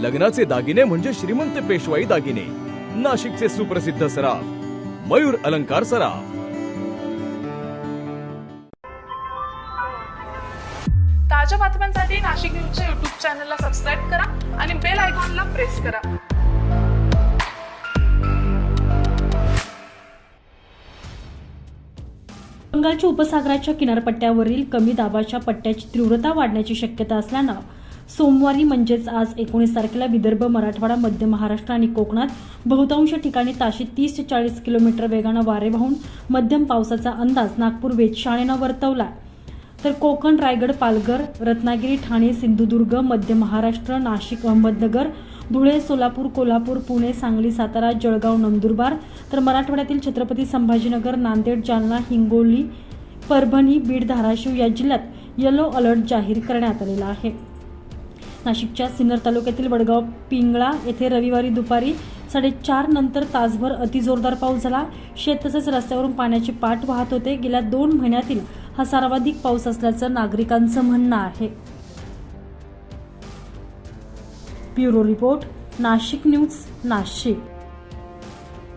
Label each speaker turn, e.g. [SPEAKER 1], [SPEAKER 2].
[SPEAKER 1] लग्नाचे दागिने म्हणजे श्रीमंत पेशवाई दागिने. नाशिकचे सुप्रसिद्ध सराफ मयूर अलंकार सराफ.
[SPEAKER 2] ताज्या बातम्यांसाठी नाशिक न्यूजच्या युट्यूब चॅनलला सबस्क्राईब करा आणि बेल आयकॉनला प्रेस करा.
[SPEAKER 3] बंगालच्या उपसागराच्या किनारपट्ट्यावरील कमी दाबाच्या पट्ट्याची तीव्रता वाढण्याची शक्यता असल्यानं सोमवारी म्हणजेच आज एकोणीस तारखेला विदर्भ मराठवाडा मध्य महाराष्ट्र आणि कोकणात बहुतांश ठिकाणी ताशी तीस ते चाळीस किलोमीटर वेगानं वारे वाहून मध्यम पावसाचा अंदाज नागपूर वेधशाळेनं वर्तवला तर कोकण रायगड पालघर रत्नागिरी ठाणे सिंधुदुर्ग मध्य महाराष्ट्र नाशिक अहमदनगर धुळे सोलापूर कोल्हापूर पुणे सांगली सातारा जळगाव नंदुरबार तर मराठवाड्यातील छत्रपती संभाजीनगर नांदेड जालना हिंगोली परभणी बीड धाराशिव या जिल्ह्यात येलो अलर्ट जाहीर करण्यात आलेला आहे. नाशिकच्या सिन्नर तालुक्यातील वडगाव पिंगळा येथे रविवारी दुपारी साडेचार नंतर तासभर अतिजोरदार पाऊस झाला. शेत तसेच रस्त्यावरून पाण्याची पाठ वाहत होते. गेल्या दोन महिन्यातील हा सर्वाधिक पाऊस असल्याचं नागरिकांचं म्हणणं आहे. Bureau report Nashik news Nashik.